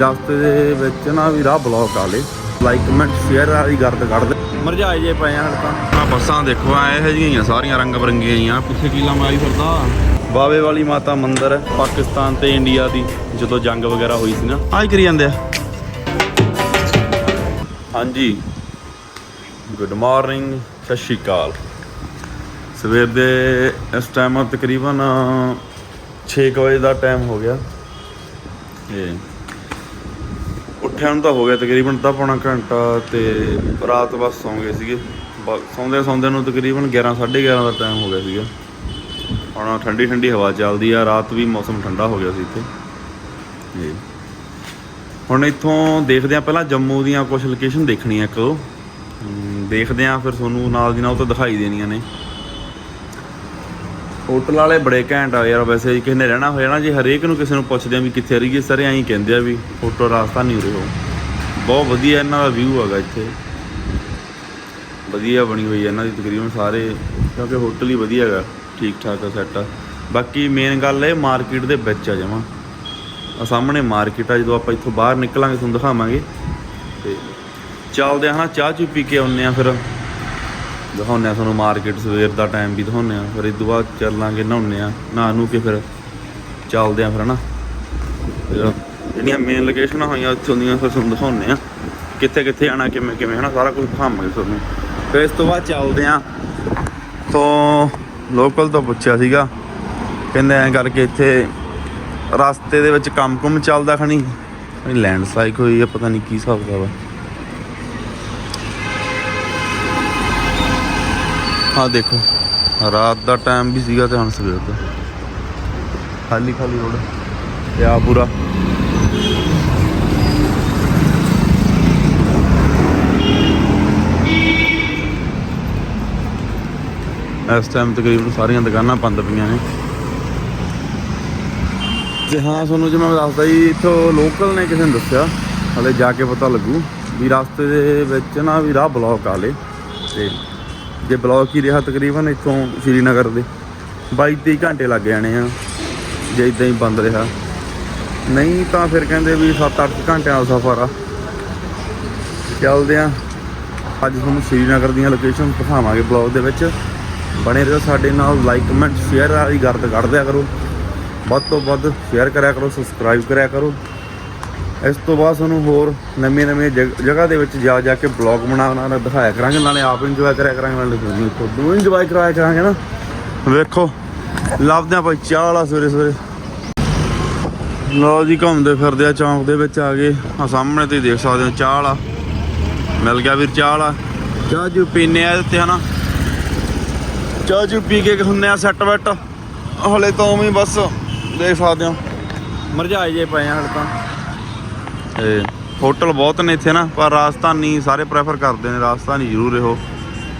ਰਸਤੇ ਦੇ ਵਿੱਚ ਨਾ ਵੀ ਰਾਹ ਬਲੌਕ ਆ ਲੇ। ਲਾਈਕ ਕਮੈਂਟ ਸ਼ੇਅਰ ਵਾਲੀ ਗਰਦ ਕੱਢ ਦੇ। ਮਰਜਾਏ ਜੇ ਪਏ ਆ ਹਣ ਤਾਂ। ਆ ਬੱਸਾਂ ਦੇਖੋ ਐ ਇਹੋ ਜਿਹੀਆਂ ਆ ਸਾਰੀਆਂ ਰੰਗ ਬਰੰਗੀਆਂ ਹੀ ਆ। ਪਿੱਛੇ ਕੀਲਾ ਮਾਰੀ ਫਿਰਦਾ? ਬਾਵੇ ਵਾਲੀ ਮਾਤਾ ਮੰਦਿਰ ਹੈ ਪਾਕਿਸਤਾਨ ਤੇ ਇੰਡੀਆ ਦੀ ਜਦੋਂ ਜੰਗ ਵਗੈਰਾ ਹੋਈ ਸੀ ਨਾ। ਆਹ ਹੀ ਕਰੀ ਜਾਂਦੇ ਆ। ਹਾਂਜੀ। ਗੁੱਡ ਮਾਰਨਿੰਗ ਸਤਿ ਸ਼੍ਰੀ ਅਕਾਲ। ਸਵੇਰ ਦੇ ਇਸ ਟਾਈਮ ਤਕਰੀਬਨ 6 ਵਜੇ ਦਾ ਟਾਈਮ ਹੋ ਗਿਆ। ਤੇ ਉੱਠਿਆ ਨੂੰ ਤਾਂ ਹੋ ਗਿਆ ਤਕਰੀਬਨ ਅੱਧਾ ਪੌਣਾ ਘੰਟਾ ਤੇ ਰਾਤ ਬਸ ਸੌਂ ਗਏ ਸੀਗੇ। ਬ- ਸੌਂਦੇ ਸੌਂਦੇ ਨੂੰ ਤਕਰੀਬਨ 11 11:30 ਦਾ ਟਾਈਮ ਹੋ ਗਿਆ ਸੀਗਾ। ਹੁਣ ਠੰਡੀ ਠੰਡੀ ਹਵਾ ਚੱਲਦੀ ਆ, ਰਾਤ ਵੀ ਮੌਸਮ ਠੰਡਾ ਹੋ ਗਿਆ ਸੀ ਇੱਥੇ। ਤੇ ਹੁਣ ਇੱਥੋਂ ਦੇਖਦੇ ਆ ਪਹਿਲਾਂ ਜੰਮੂ ਦੀਆਂ ਕੁਝ ਲੋਕੇਸ਼ਨ ਦੇਖਣੀਆਂ ਇੱਕ। ਦੇਖਦੇ ਆ ਫਿਰ ਤੁਹਾਨੂੰ ਨਾਲ ਦੀ ਨਾਲ ਉਹ ਤਾਂ ਦਿਖਾਈ ਦੇਣੀਆਂ ਨੇ। ਹੋਟਲ ਵਾਲੇ ਬੜੇ ਘੈਂਟ ਆ ਯਾਰ, ਵੈਸੇ ਜੇ ਕਿਸੇ ਨੇ ਰਹਿਣਾ ਹੋਇਆ ਨਾ, ਜੇ ਹਰੇਕ ਨੂੰ ਕਿਸੇ ਨੂੰ ਪੁੱਛਦੇ ਆ ਵੀ ਕਿੱਥੇ ਰਹੀਏ, ਸਾਰੇ ਐਂ ਕਹਿੰਦੇ ਆ ਵੀ ਹੋਟਲ ਰਾਜਸਥਾਨੀ ਉਰੇ ਹੋ ਬਹੁਤ ਵਧੀਆ ਇਹਨਾਂ ਦਾ ਵਿਊ ਹੈਗਾ ਇੱਥੇ। ਵਧੀਆ ਬਣੀ ਹੋਈ ਹੈ ਇਹਨਾਂ ਦੀ ਤਕਰੀਬਨ ਸਾਰੇ, ਕਿਉਂਕਿ ਹੋਟਲ ਹੀ ਵਧੀਆ ਹੈਗਾ ਠੀਕ ਠਾਕ ਆ ਸੈੱਟ ਆ। ਬਾਕੀ ਮੇਨ ਗੱਲ ਇਹ, ਮਾਰਕੀਟ ਦੇ ਵਿੱਚ ਆ ਜਮਾ ਆ ਸਾਹਮਣੇ ਮਾਰਕੀਟ ਆ, ਜਦੋਂ ਆਪਾਂ ਇੱਥੋਂ ਬਾਹਰ ਨਿਕਲਾਂਗੇ, ਤੁਹਾਨੂੰ ਦਿਖਾਵਾਂਗੇ। ਤੇ ਚੱਲਦੇ ਹਾਂ ਚਾਹ ਚੂ ਪੀ ਕੇ ਆਉਂਦੇ ਆ ਫਿਰ। ਦਿਖਾਉਂਦੇ ਆ ਤੁਹਾਨੂੰ ਮਾਰਕੀਟ ਸਵੇਰ ਦਾ ਟਾਈਮ ਵੀ ਦਿਖਾਉਂਦੇ ਆ, ਫਿਰ ਇਸ ਤੋਂ ਬਾਅਦ ਚੱਲਾਂਗੇ, ਨਹਾਉਂਦੇ ਆ, ਨਹਾ ਨੂੰ ਕੇ ਫਿਰ ਚੱਲਦੇ ਆ ਫਿਰ, ਹਨਾ? ਫਿਰ ਜਿਹੜੀਆਂ ਮੇਨ ਲੋਕੇਸ਼ਨਾਂ ਹੋਈਆਂ, ਉੱਥੋਂ ਦੀਆਂ ਫਿਰ ਤੁਹਾਨੂੰ ਦਿਖਾਉਂਦੇ ਆ ਕਿੱਥੇ ਕਿੱਥੇ ਆਣਾ ਕਿਵੇਂ ਕਿਵੇਂ, ਹਨਾ? ਸਾਰਾ ਕੁਝ ਦਿਖਾਵਾਂਗੇ ਤੁਹਾਨੂੰ। ਫਿਰ ਇਸ ਤੋਂ ਬਾਅਦ ਚੱਲਦੇ ਆ। ਤੋਂ ਲੋਕਲ ਤੋਂ ਪੁੱਛਿਆ ਸੀਗਾ, ਕਹਿੰਦੇ ਐਂ ਕਰਕੇ ਇੱਥੇ ਰਸਤੇ ਦੇ ਵਿੱਚ ਕੰਮ ਕੁਮ ਚੱਲਦਾ ਖਣੀ। ਲੈਂਡ ਸਲਾਈਕ ਹੋਈ ਆ, ਪਤਾ ਨਹੀਂ ਕੀ ਹਿਸਾਬ ਦਾ ਵਾ ਆ ਦੇਖੋ, ਰਾਤ ਦਾ ਟਾਈਮ ਵੀ ਸੀਗਾ ਤੇ ਹੁਣ ਸਵੇਰ ਦਾ। ਖਾਲੀ ਖਾਲੀ ਰੋਡ ਤੇ ਆ ਪੂਰਾ ਇਸ ਟਾਈਮ ਤਕਰੀਬਨ ਸਾਰੀਆਂ ਦੁਕਾਨਾਂ ਬੰਦ ਪਈਆਂ ਨੇ। ਤੇ ਹਾਂ, ਤੁਹਾਨੂੰ ਜਿਵੇਂ ਮੈਂ ਦੱਸਦਾ ਜੀ, ਇੱਥੋਂ ਲੋਕਲ ਨੇ ਕਿਸੇ ਨੇ ਦੱਸਿਆ, ਹਲੇ ਜਾ ਕੇ ਪਤਾ ਲੱਗੂ ਵੀ ਰਸਤੇ ਦੇ ਵਿੱਚ ਨਾ ਵੀ ਰਾਹ ਬਲੌਕ ਆਲੇ ਤੇ ਜੇ ਬਲੌਕ ਹੀ ਰਿਹਾ ਤਕਰੀਬਨ ਇੱਥੋਂ ਸ਼੍ਰੀਨਗਰ ਦੇ। 22 23 ਘੰਟੇ ਲੱਗ ਜਾਣੇ ਆ, ਜੇ ਇਦਾਂ ਹੀ ਬੰਦ ਰਿਹਾ। ਨਹੀਂ ਤਾਂ ਫਿਰ ਕਹਿੰਦੇ ਵੀ 7-8 ਘੰਟਿਆਂ ਦਾ ਸਫ਼ਰ ਆ। ਚੱਲਦੇ ਆ। ਅੱਜ ਤੁਹਾਨੂੰ ਸ਼੍ਰੀਨਗਰ ਦੀਆਂ ਲੋਕੇਸ਼ਨ ਦਿਖਾਵਾਂਗੇ ਬਲੌਗ ਦੇ ਵਿੱਚ। ਬਣੇ ਰਹੋ ਸਾਡੇ ਨਾਲ ਲਾਈਕ ਕਮੈਂਟ ਸ਼ੇਅਰ ਵਾਲੀ ਗਰਦ ਕੱਢ ਦਿਆ ਕਰੋ। ਵੱਧ ਤੋਂ ਵੱਧ ਸ਼ੇਅਰ ਕਰਿਆ ਕਰੋ ਸਬਸਕ੍ਰਾਈਬ ਕਰਿਆ ਕਰੋ। ਇਸ ਤੋਂ ਬਾਅਦ ਤੁਹਾਨੂੰ ਹੋਰ ਨਵੀਆਂ ਨਵੀਆਂ ਜਗ- ਜਗ੍ਹਾ ਦੇ ਵਿੱਚ ਜਾ ਜਾ ਕੇ ਬਲੌਗ ਬਣਾਉਣਾ ਨਾਲ ਦਿਖਾਇਆ ਕਰਾਂਗੇ, ਨਾਲੇ ਆਪ ਇੰਜੋਏ ਕਰਿਆ ਕਰਾਂਗੇ, ਨਾਲੇ ਤੁਹਾਨੂੰ ਤੁਹਾਨੂੰ ਇੰਜੋਏ ਕਰਾਇਆ ਕਰਾਂਗੇ ਨਾ। ਵੇਖੋ, ਲੱਭਦੇ ਆ ਭਾਈ ਚਾਹ ਵਾਲਾ ਸਵੇਰੇ ਸਵੇਰੇ। ਲਓ ਜੀ, ਘੁੰਮਦੇ ਫਿਰਦੇ ਆ ਚੌਂਕ ਦੇ ਵਿੱਚ ਆ ਗਏ ਆ ਸਾਹਮਣੇ ਤੁਸੀਂ ਦੇਖ ਸਕਦੇ ਹੋ ਚਾਹ ਵਾਲਾ। ਮਿਲ ਗਿਆ ਵੀਰ ਚਾਹ ਵਾਲਾ। ਚਾਹ ਜੂ ਪੀਨੇ ਆ ਤੇ ਹਨਾ। ਚਾਹ ਜੂ ਪੀ ਕੇ ਹੁੰਨੇ ਆ ਸੈੱਟ ਵੈਟ ਹਲੇ ਤੋਂ ਵੀ ਬਸ, ਦੇਖ ਸਕਦੇ ਹੋ। ਮਰਝਾਏ ਜੇ ਪਏ ਆ ਹਲੇ ਤਾਂ। ਤੇ ਹੋਟਲ ਬਹੁਤ ਨੇ ਇੱਥੇ ਨਾ, ਪਰ ਰਾਜਸਥਾਨੀ ਸਾਰੇ ਪ੍ਰੈਫਰ ਕਰਦੇ ਨੇ ਰਾਜਸਥਾਨੀ ਜ਼ਰੂਰ ਰਹੋ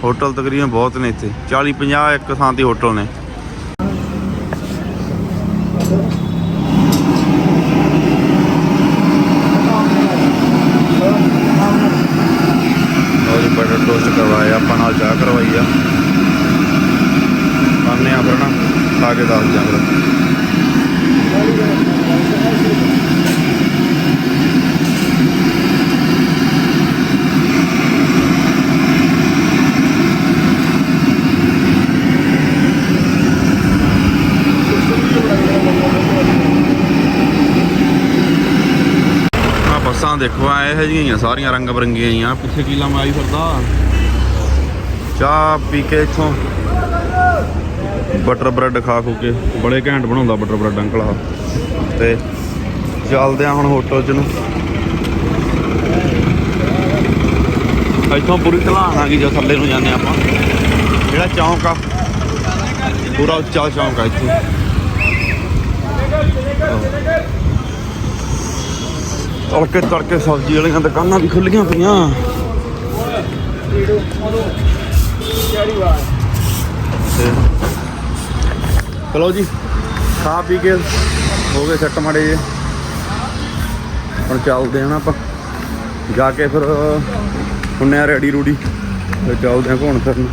ਹੋਟਲ ਤਕਰੀਬਨ ਬਹੁਤ ਨੇ ਇੱਥੇ। 40 50 ਇੱਕ ਥਾਂ ਤੇ ਹੋਟਲ ਨੇ। ਉਹ ਬਟਰ ਟੋਸਟ ਕਰਵਾਇਆ, ਆਪਾਂ ਨਾਲ ਚਾਹ ਕਰਵਾਈ ਆ। ਖਾਣੇ ਆ ਫਿਰ ਨਾ, ਖਾ ਕੇ ਦੱਸ ਦਿਆਂ ਫਿਰ ਆ ਬੱਸਾਂ ਦੇਖੋ ਇਹ ਜਿਹੀਆਂ ਸਾਰੀਆਂ ਰੰਗ ਬਰੰਗੀਆਂ ਹੀ ਆ। ਪਿੱਛੇ ਕੀਲਾ ਮਾਰੀ ਫਿਰਦਾ? ਚਾਹ ਪੀ ਕੇ ਇੱਥੋਂ ਬਟਰ ਬ੍ਰੈਡ ਖਾ ਖੂ ਕੇ, ਬੜੇ ਘੈਂਟ ਬਣਾਉਂਦਾ ਬਟਰ ਬ੍ਰੈਡ ਅੰਕਲ ਆ ਤੇ ਚੱਲਦੇ ਆ ਹੁਣ ਹੋਟਲ ਚ ਨੂੰ। ਇੱਥੋਂ ਪੂਰੀ ਢਲਾਣ ਜੋ ਥੱਲੇ ਨੂੰ ਜਾਂਦੇ ਆਪਾਂ। ਜਿਹੜਾ ਚੌਂਕ ਆ, ਪੂਰਾ ਉੱਚਾ ਚੌਂਕ ਆ ਇੱਥੇ। ਤੜਕੇ ਤੜਕੇ ਸਬਜ਼ੀ ਵਾਲੀਆਂ ਦੁਕਾਨਾਂ ਵੀ ਖੁੱਲੀਆਂ ਪਈਆਂ। ਤੇ ਚਲੋ ਜੀ, ਖਾ ਪੀ ਕੇ ਹੋ ਗਏ ਸੈੱਟ ਮਾੜੇ ਜੇ ਹੁਣ ਚੱਲਦੇ ਹਾਂ ਨਾ ਆਪਾਂ। ਜਾ ਕੇ ਫਿਰ ਹੁੰਨੇ ਆ ਰੈਡੀ ਰੂਡੀ। ਤੇ ਚੱਲਦੇ ਆ ਘੁੰਮਣ ਫਿਰਨ।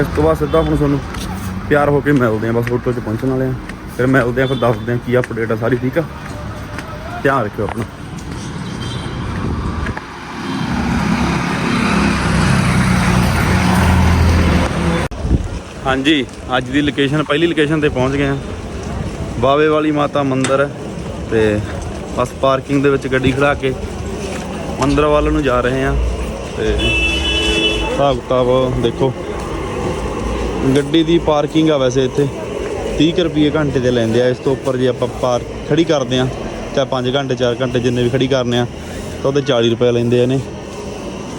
ਇਸ ਤੋਂ ਬਾਅਦ ਸਿੱਧਾ ਹੁਣ ਤੁਹਾਨੂੰ ਤਿਆਰ ਹੋ ਕੇ ਮਿਲਦੇ ਆ ਬਸ ਹੋਟਲ 'ਚ ਪਹੁੰਚਣ ਵਾਲੇ ਆ ਫਿਰ ਮਿਲਦੇ ਆ ਫਿਰ ਦੱਸਦੇ ਆ ਕੀ ਅਪਡੇਟ ਆ ਸਾਰੀ, ਠੀਕ ਆ? ਧਿਆਨ ਰੱਖਿਓ ਆਪਣਾ। ਹਾਂਜੀ, ਅੱਜ ਦੀ ਲੋਕੇਸ਼ਨ ਪਹਿਲੀ ਲੋਕੇਸ਼ਨ ਤੇ ਪਹੁੰਚ ਗਏ ਹਾਂ। ਬਾਵੇ ਵਾਲੀ ਮਾਤਾ ਮੰਦਿਰ ਹੈ ਤੇ ਬਸ ਪਾਰਕਿੰਗ ਦੇ ਵਿੱਚ ਗੱਡੀ ਖੜਾ ਕੇ ਮੰਦਿਰ ਵੱਲ ਨੂੰ ਜਾ ਰਹੇ ਹਾਂ ਤੇ ਹਿਸਾਬ ਕਿਤਾਬ ਦੇਖੋ। ਗੱਡੀ ਦੀ ਪਾਰਕਿੰਗ ਆ ਵੈਸੇ ਇੱਥੇ। 30 ਕੁ ਰੁਪਏ ਘੰਟੇ ਦੇ ਲੈਂਦੇ ਆ। ਇਸ ਤੋਂ ਉੱਪਰ ਜੇ ਆਪਾਂ ਪਾਰ ਖੜੀ ਕਰਦੇ ਆ ਚਾਹੇ 5 ਘੰਟੇ 4 ਘੰਟੇ ਜਿੰਨੇ ਵੀ ਖੜੀ ਕਰਨੇ ਆ, ਤਾਂ ਉਹਦੇ 40 ਰੁਪਏ ਲੈਂਦੇ ਆ ਨੇ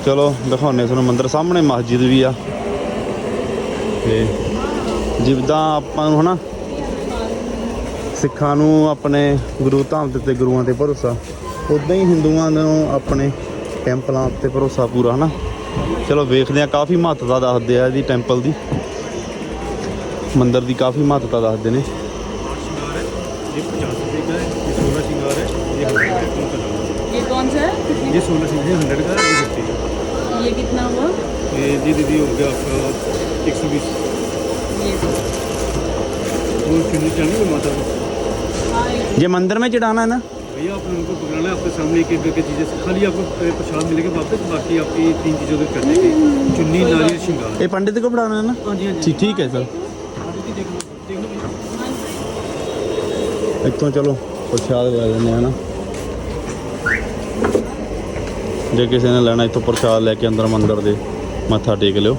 ਚਲੋ ਦਿਖਾਉਣੇ ਤੁਹਾਨੂੰ ਮੰਦਿਰ ਸਾਹਮਣੇ ਮਸਜਿਦ ਵੀ ਆ। ਤੇ ਜਿੱਦਾਂ ਆਪਾਂ ਨੂੰ ਹਨਾ ਸਿੱਖਾਂ ਨੂੰ ਆਪਣੇ ਗੁਰੂ ਧਾਮ ਦੇ ਤੇ ਗੁਰੂਆਂ ਤੇ ਭਰੋਸਾ ਉਦਾਂ ਹੀ ਹਿੰਦੂਆਂ ਨੂੰ ਆਪਣੇ ਟੈਂਪਲਾਂ ਤੇ ਭਰੋਸਾ ਪੂਰਾ ਹਨਾ ਚਲੋ ਵੇਖਦੇ ਆ ਕਾਫੀ ਮਹੱਤਤਾ ਦੱਸਦੇ ਆ ਇਹਦੀ ਟੈਂਪਲ ਦੀ ਮੰਦਿਰ ਦੀ ਕਾਫੀ ਮਹੱਤਤਾ ਦੱਸਦੇ ਨੇ ये पचास रुपये का है ये सोलह श्रृंगार है ये हंड्रेड का है ये कौन सा है कितने ये सोलह श्रृंगार हंड्रेड का है ये फिफ्टी का ये कितना हुआ ये जी दीदी हो गया आपका एक सौ बीस ये वो चुनी चाहिए माता को हाँ ये ये मंदिर में चढ़ाना है ना भैया आपने उनको पकड़ना है आपके सामने एक एक करके चीज़ें खाली आपको अ, प्रसाद मिलेगा वापस बाकी आपकी तीन चीज़ों को कर देंगे चुन्नी नारियल श्रृंगार ये पंडित को पढ़ाना है ना हाँ जी हाँ जी ठीक ठीक है सर दीदी देख लो देख लो भैया ਇੱਥੋਂ ਚਲੋ ਪ੍ਰਸ਼ਾਦ ਲੈ ਲੈਂਦੇ ਆ ਨਾ ਜੇ ਕਿਸੇ ਨੇ ਲੈਣਾ ਇੱਥੋਂ ਪ੍ਰਸ਼ਾਦ ਲੈ ਕੇ ਅੰਦਰ ਮੰਦਿਰ ਦੇ ਮੱਥਾ ਟੇਕ ਲਿਓ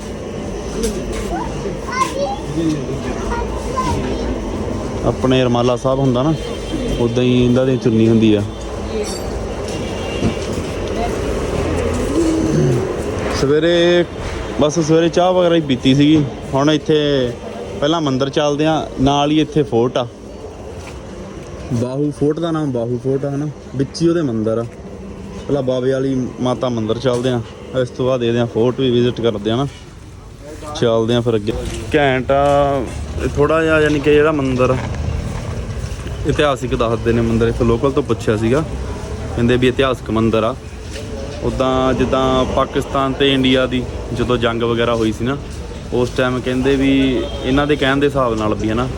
ਆਪਣੇ ਰਮਾਲਾ ਸਾਹਿਬ ਹੁੰਦਾ ਨਾ ਉਦਾਂ ਹੀ ਇਹਨਾਂ ਦੀ ਚੁੰਨੀ ਹੁੰਦੀ ਆ। ਸਵੇਰੇ, ਬਸ ਸਵੇਰੇ ਚਾਹ ਵਗੈਰਾ ਹੀ ਪੀਤੀ ਸੀਗੀ। ਹੁਣ ਇੱਥੇ ਪਹਿਲਾਂ ਮੰਦਿਰ ਚੱਲਦੇ ਆ, ਨਾਲ ਹੀ ਇੱਥੇ ਫੋਰਟ ਆ। ਬਾਹੂ ਫੋਰਟ ਦਾ ਨਾਮ, ਬਾਹੂ ਫੋਰਟ ਆ, ਹਨਾ? ਵਿੱਚ ਹੀ ਉਹਦੇ ਮੰਦਿਰ ਆ। ਪਹਿਲਾਂ ਬਾਬੇ ਵਾਲੀ ਮਾਤਾ ਮੰਦਿਰ ਚੱਲਦੇ ਆ, ਇਸ ਤੋਂ ਬਾਅਦ ਇਹਦੇ ਆ, ਫੋਰਟ ਵੀ ਵਿਜ਼ਿਟ ਕਰਦੇ ਆ ਨਾ ਚੱਲਦੇ ਆ ਫਿਰ ਅੱਗੇ। ਘੈਂਟ ਆ। ਥੋੜਾ ਜਿਹਾ ਯਾਨੀ ਕਿ ਜਿਹੜਾ ਮੰਦਿਰ ਇਤਿਹਾਸਿਕ ਦੱਸਦੇ ਨੇ ਮੰਦਿਰ, ਇੱਥੇ ਲੋਕਲ ਤੋਂ ਪੁੱਛਿਆ ਸੀਗਾ। ਕਹਿੰਦੇ ਵੀ ਇਤਿਹਾਸਿਕ ਮੰਦਿਰ ਆ। ਉਦਾਂ ਜਿੱਦਾਂ ਪਾਕਿਸਤਾਨ ਤੇ ਇੰਡੀਆ ਦੀ ਜਦੋਂ ਜੰਗ ਵਗੈਰਾ ਹੋਈ ਸੀ ਨਾ, ਉਸ ਟਾਈਮ ਕਹਿੰਦੇ ਵੀ ਇਹਨਾਂ ਦੇ ਕਹਿਣ ਦੇ ਹਿਸਾਬ ਨਾਲ ਵੀ ਹੈ ਨਾ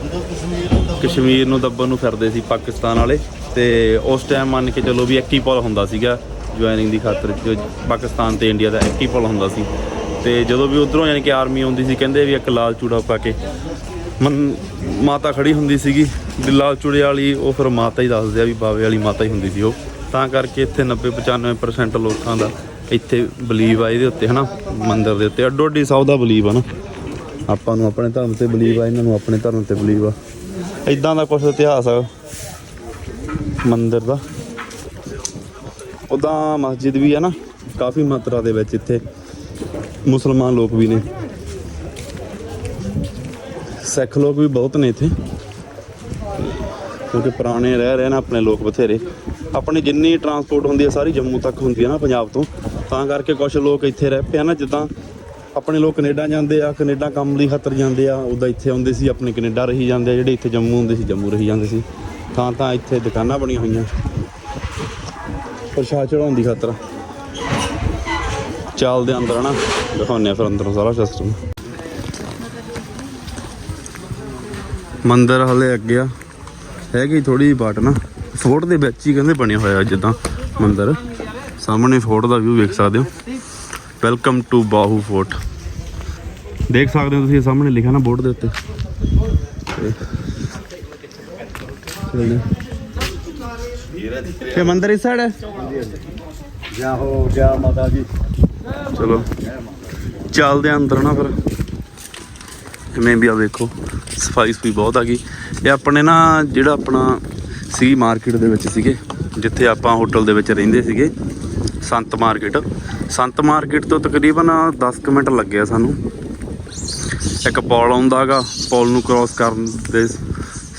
ਕਸ਼ਮੀਰ ਨੂੰ ਦੱਬਣ ਨੂੰ ਫਿਰਦੇ ਸੀ ਪਾਕਿਸਤਾਨ ਵਾਲੇ। ਤੇ ਉਸ ਟਾਈਮ ਮੰਨ ਕੇ ਚਲੋ ਵੀ ਐਕਟੀਪੋਲ ਹੁੰਦਾ ਸੀਗਾ, ਜੁਆਇਨਿੰਗ ਦੀ ਖਾਤਰ, ਜੋ ਪਾਕਿਸਤਾਨ ਤੇ ਇੰਡੀਆ ਦਾ ਐਕਟੀਪੋਲ ਹੁੰਦਾ ਸੀ। ਤੇ ਜਦੋਂ ਵੀ ਉਧਰੋਂ ਯਾਨੀ ਕਿ ਆਰਮੀ ਆਉਂਦੀ ਸੀ, ਕਹਿੰਦੇ ਵੀ ਇੱਕ ਲਾਲ ਚੂੜਾ ਪਾ ਕੇ ਮਨ, ਮਾਤਾ ਖੜੀ ਹੁੰਦੀ ਸੀਗੀ, ਵੀ ਲਾਲ ਚੂੜੇ ਵਾਲੀ, ਉਹ ਫਿਰ ਮਾਤਾ ਹੀ ਦੱਸਦੇ ਆ ਵੀ ਬਾਵੇ ਵਾਲੀ ਮਾਤਾ ਹੀ ਹੁੰਦੀ ਸੀ ਉਹ। ਤਾਂ ਕਰਕੇ ਇੱਥੇ 90 95% ਲੋਕਾਂ ਦਾ ਇੱਥੇ ਬਲੀਵ ਆ ਇਹਦੇ ਉੱਤੇ, ਹਨਾ, ਮੰਦਰ ਦੇ ਉੱਤੇ। ਅੱਡੋ ਅੱਡੀ ਸਭ ਦਾ ਬਲੀਵ ਆ ਨਾ। ਆਪਾਂ ਨੂੰ ਆਪਣੇ ਧਰਮ ਤੇ ਬਲੀਵ ਆ, ਇਹਨਾਂ ਨੂੰ ਆਪਣੇ ਧਰਮ ਤੇ ਬਲੀਵ ਆ। ਇਦਾਂ ਦਾ ਕੁਝ ਇਤਿਹਾਸ ਆ ਮੰਦਰ ਦਾ। ਉਦਾਂ ਮਸਜਿਦ ਵੀ ਆ ਨਾ, ਕਾਫੀ ਮਾਤਰਾ ਦੇ ਵਿੱਚ ਇੱਥੇ। ਮੁਸਲਮਾਨ ਲੋਕ ਵੀ ਨੇ। ਸਿੱਖ ਲੋਕ ਵੀ ਬਹੁਤ ਨੇ ਇੱਥੇ। ਕਿਉਂਕਿ ਪੁਰਾਣੇ ਰਹਿ ਰਹੇ ਨੇ ਆਪਣੇ ਲੋਕ ਬਥੇਰੇ। ਆਪਣੀ ਜਿੰਨੀ ਟਰਾਂਸਪੋਰਟ ਹੁੰਦੀ ਹੈ, ਸਾਰੀ ਜੰਮੂ ਤੱਕ ਹੁੰਦੀ ਹੈ ਨਾ ਪੰਜਾਬ ਤੋਂ। ਤਾਂ ਕਰਕੇ ਕੁਝ ਲੋਕ ਇੱਥੇ ਰਹਿ ਪਿਆ ਨਾ, ਜਿੱਦਾਂ ਆਪਣੇ ਲੋਕ ਕੈਨੇਡਾ ਜਾਂਦੇ ਆ, ਕੈਨੇਡਾ ਕੰਮ ਲਈ ਖਾਤਰ ਜਾਂਦੇ ਆ, ਉਦਾਂ ਇੱਥੇ ਆਉਂਦੇ ਸੀ, ਆਪਣੇ ਕੈਨੇਡਾ ਰਹੀ ਜਾਂਦੇ ਆ, ਜਿਹੜੇ ਇੱਥੇ ਜੰਮੂ ਹੁੰਦੇ ਸੀ, ਜੰਮੂ ਰਹੀ ਜਾਂਦੇ ਸੀ। ਤਾਂ ਥਾਂ ਇੱਥੇ ਦੁਕਾਨਾਂ ਬਣੀਆਂ ਹੋਈਆਂ। ਪ੍ਰਸ਼ਾਦ ਚੜਾਉਣ ਦੀ ਖਾਤਰ। ਚਾਲ ਦੇ ਅੰਦਰ, ਹਨਾ? ਦਿਖਾਉਂਦੇ ਫਿਰ ਅੰਦਰ ਸਾਰਾ ਸਿਸਟਮ ਮੰਦਰ ਹਲੇ ਅੱਗੇ ਆ। ਹੈਗੀ ਥੋੜੀ ਜਿਹੀ ਬਾਟ ਨਾ ਫੋਰਟ ਦੇ ਵਿੱਚ ਹੀ ਕਹਿੰਦੇ ਬਣਿਆ ਹੋਇਆ ਜਿੱਦਾਂ ਮੰਦਰ। ਸਾਹਮਣੇ ਫੋਰਟ ਦਾ ਵਿਊ ਵੇਖ ਸਕਦੇ ਹੋ। ਵੈਲਕਮ ਟੂ ਬਾਹੂ ਫੋਰਟ ਦੇਖ ਸਕਦੇ ਹੋ ਤੁਸੀਂ, ਸਾਹਮਣੇ ਲਿਖਿਆ ਨਾ ਬੋਰਡ ਦੇ ਉੱਤੇ। ਇਹ ਮੰਦਰ ਇਸ ਸਾਈਡ ਹੈ? ਜੈ ਹੋ ਮਾਤਾ ਜੀ ਚਲੋ। ਚੱਲਦੇ ਆਂ ਅੰਦਰ ਨਾ ਫਿਰ। ਜਿਵੇਂ ਵੀ ਆ ਵੇਖੋ, ਸਫ਼ਾਈ ਸੁਈ ਬਹੁਤ ਆ ਗਈ। ਇਹ ਆਪਣੇ ਨਾ ਜਿਹੜਾ ਆਪਣਾ ਸੀ ਮਾਰਕੀਟ ਦੇ ਵਿੱਚ ਸੀਗੇ, ਜਿੱਥੇ ਆਪਾਂ ਹੋਟਲ ਦੇ ਵਿੱਚ ਰਹਿੰਦੇ ਸੀਗੇ, ਸੰਤ ਮਾਰਕੀਟ। ਸੰਤ ਮਾਰਕੀਟ ਤੋਂ ਤਕਰੀਬਨ 10 ਕੁ ਮਿੰਟ ਲੱਗਿਆ ਸਾਨੂੰ। ਇੱਕ ਪੌਲ ਆਉਂਦਾਗਾ ਪੌਲ ਨੂੰ ਕ੍ਰਾਸ ਕਰਨ ਦੇ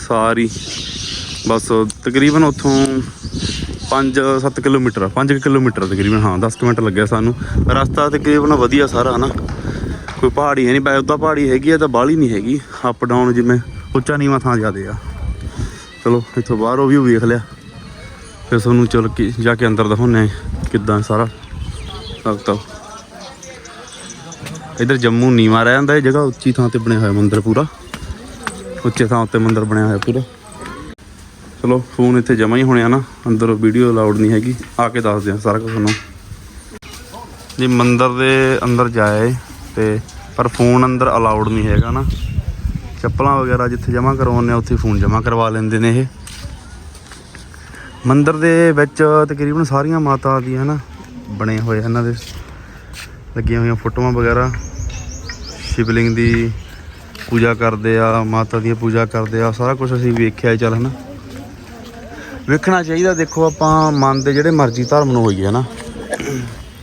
ਸਾਰੀ। ਬਸ ਤਕਰੀਬਨ ਉੱਥੋਂ 5-7 ਕਿਲੋਮੀਟਰ 5 ਕਿਲੋਮੀਟਰ ਤਕਰੀਬਨ, ਹਾਂ 10 ਕੁ ਮਿੰਟ ਲੱਗਿਆ ਸਾਨੂੰ। ਰਸਤਾ ਤਕਰੀਬਨ ਵਧੀਆ ਸਾਰਾ, ਹਨਾ? ਕੋਈ ਪਹਾੜੀ ਹੈ ਨਹੀਂ ਪੈ ਉੱਦਾਂ ਪਹਾੜੀ ਹੈਗੀ ਆ, ਤਾਂ ਬਾਹਲੀ ਨਹੀਂ ਹੈਗੀ। ਅਪ ਡਾਊਨ ਜਿਵੇਂ ਉੱਚਾ ਨੀਵਾਂ ਥਾਂ ਜ਼ਿਆਦੇ ਆ। ਚਲੋ, ਇੱਥੋਂ ਬਾਹਰੋਂ ਵੀ ਵੇਖ ਲਿਆ। ਫਿਰ ਤੁਹਾਨੂੰ ਚਲ ਕੇ, ਜਾ ਕੇ ਅੰਦਰ ਦਿਖਾਉਂਦੇ ਕਿੱਦਾਂ ਸਾਰਾ। ਰਸਤਾ ਇਧਰ ਜੰਮੂ ਨੀਵਾਂ ਰਹਿ ਜਾਂਦਾ ਇਹ ਜਗ੍ਹਾ, ਉੱਚੀ ਥਾਂ ਤੇ ਬਣਿਆ ਹੋਇਆ ਮੰਦਿਰ ਪੂਰਾ। ਉੱਚੇ ਥਾਂ ਉੱਤੇ ਮੰਦਿਰ ਬਣਿਆ ਹੋਇਆ ਪੂਰਾ। ਚਲੋ, ਫੋਨ ਇੱਥੇ ਜਮਾ ਹੀ ਹੋਣਿਆ ਨਾ, ਅੰਦਰ ਵੀਡੀਓ ਅਲਾਉਡ ਨਹੀਂ ਹੈਗੀ। ਆ ਕੇ ਦੱਸਦੇ ਆ ਸਾਰਾ ਕੁਝ ਤੁਹਾਨੂੰ। ਜੀ, ਮੰਦਰ ਦੇ ਅੰਦਰ ਜਾਏ ਤੇ, ਪਰ ਫੋਨ ਅੰਦਰ ਅਲਾਉਡ ਨਹੀਂ ਹੈਗਾ ਨਾ। ਚੱਪਲਾਂ ਵਗੈਰਾ ਜਿੱਥੇ ਜਮ੍ਹਾਂ ਕਰਵਾਉਂਦੇ ਆ, ਉੱਥੇ ਫੋਨ ਜਮ੍ਹਾਂ ਕਰਵਾ ਲੈਂਦੇ ਨੇ ਇਹ। ਮੰਦਰ ਦੇ ਵਿੱਚ ਤਕਰੀਬਨ ਸਾਰੀਆਂ ਮਾਤਾ ਦੀਆਂ ਨਾ, ਬਣੇ ਹੋਏ ਇਹਨਾਂ ਦੇ। ਲੱਗੀਆਂ ਹੋਈਆਂ ਫੋਟੋਆਂ ਵਗੈਰਾ। ਸ਼ਿਵਲਿੰਗ ਦੀ ਪੂਜਾ ਕਰਦੇ ਆ, ਮਾਤਾ ਦੀ ਪੂਜਾ ਕਰਦੇ ਆ, ਸਾਰਾ ਕੁਝ ਅਸੀਂ ਵੇਖਿਆ ਚੱਲ ਹਨਾ ਵੇਖਣਾ ਚਾਹੀਦਾ, ਦੇਖੋ ਆਪਾਂ ਮਨ ਦੇ ਜਿਹੜੇ ਮਰਜ਼ੀ ਧਰਮ ਨੂੰ ਹੋਈ ਹੈ ਨਾ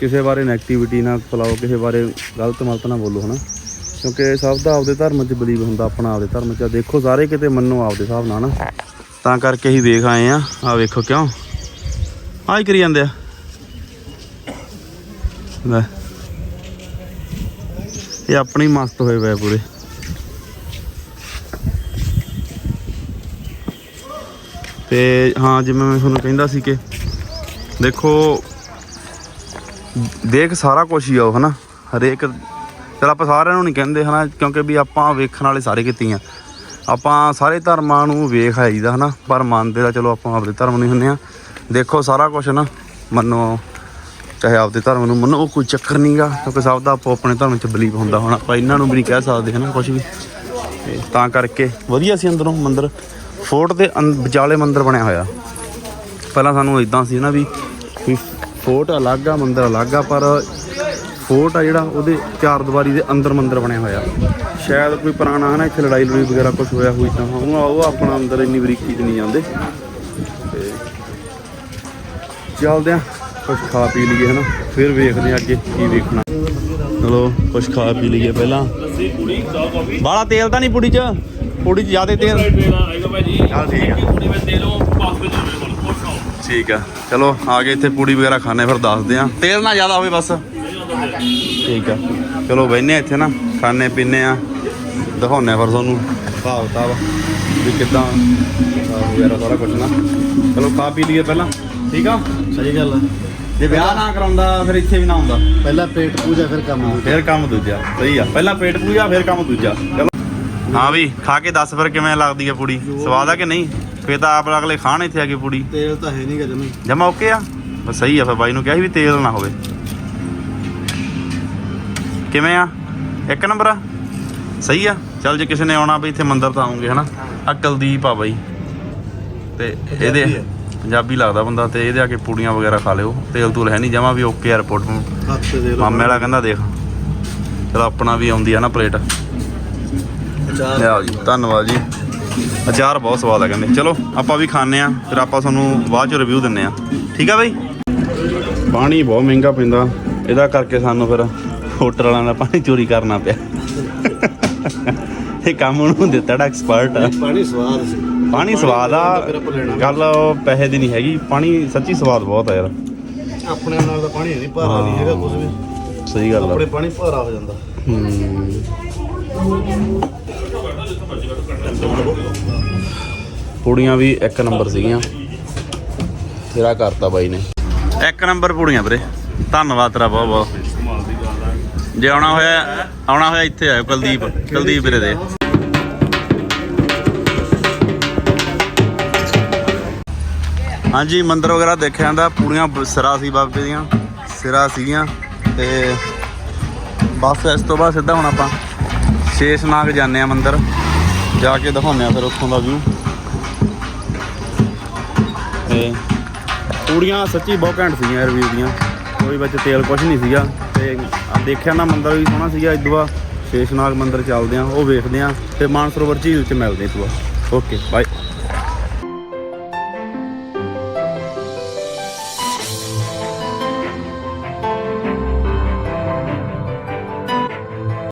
ਕਿਸੇ ਬਾਰੇ ਨੈਗੇਟਿਵਿਟੀ ਨਾ ਫੈਲਾਓ, ਕਿਸੇ ਬਾਰੇ ਗਲਤ ਮਲਤ ਨਾ ਬੋਲੋ, ਹਨਾ? ਕਿਉਂਕਿ ਸਭ ਦਾ ਆਪਦੇ ਧਰਮ 'ਚ ਬਲੀਵ ਹੁੰਦਾ, ਆਪਣਾ ਆਪਦੇ ਧਰਮ 'ਚ। ਦੇਖੋ ਸਾਰੇ ਕਿਤੇ ਮੰਨੋ ਆਪਦੇ ਹਿਸਾਬ ਨਾਲ ਨਾ ਤਾਂ ਕਰਕੇ ਹੀ ਵੇਖ ਆਏ ਆ। ਆ ਵੇਖੋ ਕਿਉਂ? ਆਹ ਹੀ ਕਰੀ ਜਾਂਦੇ ਆ। ਲੈ। ਇਹ ਆਪਣੀ ਮਸਤ ਹੋਏ ਪਏ ਪੂਰੇ। ਤੇ ਹਾਂ, ਜਿਵੇਂ ਮੈਂ ਤੁਹਾਨੂੰ ਕਹਿੰਦਾ ਸੀ ਕਿ ਦੇਖੋ, ਦੇਖ ਸਾਰਾ ਕੁਝ ਹੀ ਆਓ ਹਨਾ? ਹਰੇਕ, ਚਲ ਆਪਾਂ ਸਾਰਿਆਂ ਨੂੰ ਨਹੀਂ ਕਹਿੰਦੇ, ਹਨਾ? ਕਿਉਂਕਿ ਵੀ ਆਪਾਂ ਵੇਖਣ ਵਾਲੇ ਸਾਰੇ ਕੀਤੀਆਂ ਆਪਾਂ ਸਾਰੇ ਧਰਮਾਂ ਨੂੰ ਵੇਖ ਆਈਦਾ, ਹਨਾ? ਪਰ ਮੰਨਦੇ ਤਾਂ ਚਲੋ ਆਪਾਂ ਆਪਦੇ ਧਰਮ ਨਹੀਂ ਹੁੰਦੇ ਆ। ਦੇਖੋ ਸਾਰਾ ਕੁਝ ਨਾ ਮੰਨੋ, ਚਾਹੇ ਆਪਦੇ ਧਰਮ ਨੂੰ ਮੰਨੋ, ਉਹ ਕੋਈ ਚੱਕਰ ਨਹੀਂਗਾ ਕਿਉਂਕਿ ਸਭ ਦਾ ਆਪੋ ਆਪਣੇ ਧਰਮ 'ਚ ਬਲੀਵ ਹੁੰਦਾ ਹੁਣ ਆਪਾਂ ਇਹਨਾਂ ਨੂੰ ਵੀ ਨਹੀਂ ਕਹਿ ਸਕਦੇ, ਹਨਾ? ਕੁਝ ਵੀ। ਤੇ ਤਾਂ ਕਰਕੇ ਵਧੀਆ ਸੀ ਅੰਦਰੋਂ ਮੰਦਰ। ਫੋਰਟ ਦੇ ਅੰ- ਵਿਚਾਲੇ ਮੰਦਿਰ ਬਣਿਆ ਹੋਇਆ। ਪਹਿਲਾਂ ਸਾਨੂੰ ਇਦਾਂ ਸੀ ਨਾ ਵੀ ਫੋਰਟ ਅਲੱਗ ਆ, ਮੰਦਿਰ ਅਲੱਗ ਆ, ਪਰ ਫੋਰਟ ਆ ਜਿਹੜਾ, ਉਹਦੇ ਚਾਰ ਦੀਵਾਰੀ ਦੇ ਅੰਦਰ ਮੰਦਿਰ ਬਣਿਆ ਹੋਇਆ। ਸ਼ਾਇਦ ਕੋਈ ਪੁਰਾਣਾ ਹੈ ਨਾ, ਇੱਥੇ ਲੜਾਈ ਲੜੂਈ ਵਗੈਰਾ ਕੁਝ ਹੋਇਆ ਹੋਈ ਤਾਂ ਉਹ ਉਹ ਆਪਣਾ ਅੰਦਰ ਇੰਨੀ ਬਰੀਕੀ 'ਚ ਨਹੀਂ ਜਾਂਦੇ ਤੇ ਚੱਲਦੇ ਆ ਕੁਝ ਖਾ ਪੀ ਲਈਏ ਹਨਾ। ਫਿਰ ਵੇਖਦੇ ਆ ਅੱਗੇ ਕੀ ਵੇਖਣਾ। ਚਲੋ ਕੁਝ ਖਾ ਪੀ ਲਈਏ ਪਹਿਲਾਂ। ਬਾਲਾ ਤੇਲ ਤਾਂ ਨਹੀਂ ਪੁੜੀ 'ਚ। 'ਚ ਜ਼ਿਆਦਾ ਤੇਲ ਚੱਲ ਠੀਕ ਆ। ਠੀਕ ਆ। ਚਲੋ ਆ ਗਏ ਇੱਥੇ ਪੂੜੀ ਵਗੈਰਾ ਖਾਣੇ ਫਿਰ ਦੱਸਦੇ ਆ। ਤੇਲ ਨਾ ਜ਼ਿਆਦਾ ਹੋਵੇ ਬਸ। ਠੀਕ ਆ। ਚਲੋ ਬੈਨੇ ਇੱਥੇ ਨਾ ਖਾਣੇ ਪੀਣੇ ਆ। ਦਿਖਾਉਣੇ ਫਿਰ ਤੁਹਾਨੂੰ ਹਿਸਾਬ ਕਿਤਾਬ ਵੀ ਕਿਦਾਂ ਵਗੈਰਾ ਸਾਰਾ ਕੁਝ ਨਾ। ਚਲੋ ਖਾ ਪੀ ਲਈਏ ਪਹਿਲਾਂ। ਠੀਕ ਆ? ਸਹੀ ਗੱਲ ਆ। ਜੇ ਵਿਆਹ ਨਾ ਕਰਾਉਂਦਾ ਫਿਰ ਇੱਥੇ ਵੀ ਨਾ ਆਉਂਦਾ। ਪਹਿਲਾਂ ਪੇਟ ਪੂਜਾ ਫਿਰ ਕੰਮ ਦੂਜਾ। ਫਿਰ ਕੰਮ ਦੂਜਾ। ਸਹੀ ਆ। ਪਹਿਲਾਂ ਪੇਟ ਪੂਜਾ ਫਿਰ ਕੰਮ ਦੂਜਾ। ਚਲੋ। ਹਾਂ ਵੀ ਖਾ ਕੇ ਦੱਸ ਫਿਰ ਕਿਵੇਂ ਲੱਗਦੀ ਆ ਪੂੜੀ? ਸਵਾਦ ਆ ਕਿ ਨਹੀਂ? ਫੇਰ ਤਾਂ ਆਪ ਅਗਲੇ ਖਾਣ ਇੱਥੇ ਆ ਕੇ ਪੂੜੀ। ਤੇਲ ਤਾਂ ਹੈ ਨਹੀਂਗਾ ਜਮੀ ਜਮਾ ਓਕੇ ਆ? ਬਸ ਸਹੀ ਆ ਫਿਰ ਬਾਈ ਨੂੰ ਕਿਹਾ ਸੀ ਵੀ ਤੇਲ ਨਾ ਹੋਵੇ। ਕਿਵੇਂ ਆ? ਇੱਕ ਨੰਬਰ ਆ? ਸਹੀ ਆ? ਚੱਲ ਜੇ ਕਿਸੇ ਨੇ ਆਉਣਾ ਵੀ ਇੱਥੇ ਮੰਦਿਰ ਤਾਂ ਆਉਂਗੇ ਹਨਾ? ਆ ਕੁਲਦੀਪ ਆ ਬਾਈ। ਤੇ ਇਹਦੇ ਪੰਜਾਬੀ ਆ। ਲੱਗਦਾ ਬੰਦਾ ਤੇ ਇਹਦੇ ਆ ਕੇ ਪੂੜੀਆਂ ਵਗੈਰਾ ਖਾ ਲਿਓ। ਤੇਲ ਤੂਲ ਹੈ ਨਹੀਂ ਜਮਾ ਵੀ ਓਕੇ 에어ਪੋਰਟ ਨੂੰ ਮਾਮੇ ਵਾਲਾ ਕਹਿੰਦਾ ਦੇਖ। ਚਲ ਆਪਣਾ ਵੀ ਆਉਂਦੀ ਆ ਨਾ ਪਲੇਟ। ਲਿਆਓ ਜੀ ਧੰਨਵਾਦ ਜੀ। ਅਚਾਰ ਬਹੁਤ ਸਵਾਦ ਆ ਕਹਿੰਦੇ। ਚਲੋ ਆਪਾਂ ਵੀ ਖਾਣੇ ਆ ਫਿਰ ਆਪਾਂ ਤੁਹਾਨੂੰ ਬਾਅਦ ਚ ਰਿਵਿਊ ਦਿੰਨੇ ਆ। ਠੀਕ ਆ ਬਾਈ? ਪਾਣੀ ਬਹੁਤ ਮਹਿੰਗਾ ਪੈਂਦਾ। ਇਹਦਾ ਕਰਕੇ ਸਾਨੂੰ ਫਿਰ ਹੋਟਲ ਵਾਲਿਆਂ ਦਾ ਪਾਣੀ ਚੋਰੀ ਕਰਨਾ ਪਿਆ। ਇਹ ਕੰਮ ਉਹਨੂੰ ਦਿੱਤਾ ਡਾ ਐਕਸਪਰਟ ਆ ਪਾਣੀ ਸਵਾਦ ਸੀ। ਪਾਣੀ ਸਵਾਦ ਆ। ਗੱਲ ਪੈਸੇ ਦੀ ਨਹੀਂ ਹੈਗੀ। ਪਾਣੀ ਸੱਚੀ ਸਵਾਦ ਬਹੁਤ ਆ ਯਾਰ। ਆਪਣੇ ਨਾਲ ਦਾ ਪਾਣੀ ਨਹੀਂ ਭਾਰਾ ਨਹੀਂ ਹੈਗਾ ਕੁਝ ਵੀ। ਸਹੀ ਗੱਲ ਆ। ਆਪਣੇ ਪਾਣੀ ਭਾਰਾ ਹੋ ਜਾਂਦਾ। ਪੂੜੀਆਂ ਵੀ ਇੱਕ ਨੰਬਰ ਸੀਗੀਆਂ। ਤੇਰਾ ਕਰਤਾ ਬਾਈ ਨੇ। ਇੱਕ ਨੰਬਰ ਪੂੜੀਆਂ ਵੀਰੇ। ਧੰਨਵਾਦ ਤੇਰਾ ਬਹੁਤ ਬਹੁਤ। ਜੇ ਆਉਣਾ ਹੋਇਆ ਆਉਣਾ ਹੋਇਆ ਇੱਥੇ ਆਇਓ ਕੁਲਦੀਪ। ਕੁਲਦੀਪ ਵੀਰੇ ਦੇ। ਹਾਂਜੀ, ਮੰਦਰ ਵਗੈਰਾ ਦੇਖਿਆ ਜਾਂਦਾ। ਪੂੜੀਆਂ ਬ- ਸਿਰਾ ਸੀ ਬਾਬੇ ਦੀਆਂ। ਸਿਰਾ ਸੀਗੀਆਂ। ਤੇ ਬਸ ਇਸ ਤੋਂ ਬਾਅਦ ਸਿੱਧਾ ਹੁਣ ਆਪਾਂ ਸ਼ੇਸ਼ਨਾਗ ਜਾਂਦੇ ਆ ਮੰਦਿਰ। ਜਾ ਕੇ ਦਿਖਾਉਂਦੇ ਆ ਫਿਰ ਉੱਥੋਂ ਦਾ ਵਿਊ ਤੇ ਪੂੜੀਆਂ ਸੱਚੀ ਬਹੁਤ ਘੈਂਟ ਸੀਗੀਆਂ ਰਿਵਿਊ ਦੀਆਂ। ਕੋਈ ਵਿੱਚ ਤੇਲ ਕੁਝ ਨਹੀਂ ਸੀਗਾ। ਤੇ ਦੇਖਿਆ ਨਾ ਮੰਦਰ ਵੀ ਸੋਹਣਾ ਸੀਗਾ ਇਦੋਂ ਬਾਅਦ ਸ਼ੇਸ਼ਨਾਗ ਮੰਦਰ ਚੱਲਦੇ ਆ, ਉਹ ਵੇਖਦੇ ਆ। ਤੇ ਮਾਨਸਰੋਵਰ ਝੀਲ 'ਚ ਮਿਲਦੇ ਆ ਓਕੇ ਬਾਏ